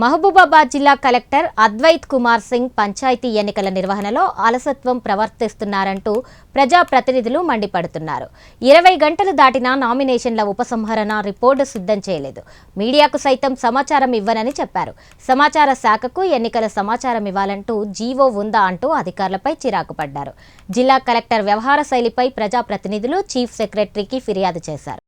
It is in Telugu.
మహబూబాబాద్ జిల్లా కలెక్టర్ అద్వైత్ కుమార్ సింగ్ పంచాయతీ ఎన్నికల నిర్వహణలో అలసత్వం ప్రవర్తిస్తున్నారంటూ ప్రజాప్రతినిధులు మండిపడుతున్నారు. ఇరవై గంటలు దాటినా నామినేషన్ల ఉపసంహరణ రిపోర్టు సిద్ధం చేయలేదు. మీడియాకు సైతం సమాచారం ఇవ్వనని చెప్పారు. సమాచార శాఖకు ఎన్నికల సమాచారం ఇవ్వాలంటూ జీవో ఉందా అంటూ అధికారులపై చిరాకు పడ్డారు. జిల్లా కలెక్టర్ వ్యవహార శైలిపై ప్రజాప్రతినిధులు చీఫ్ సెక్రటరీకి ఫిర్యాదు చేశారు.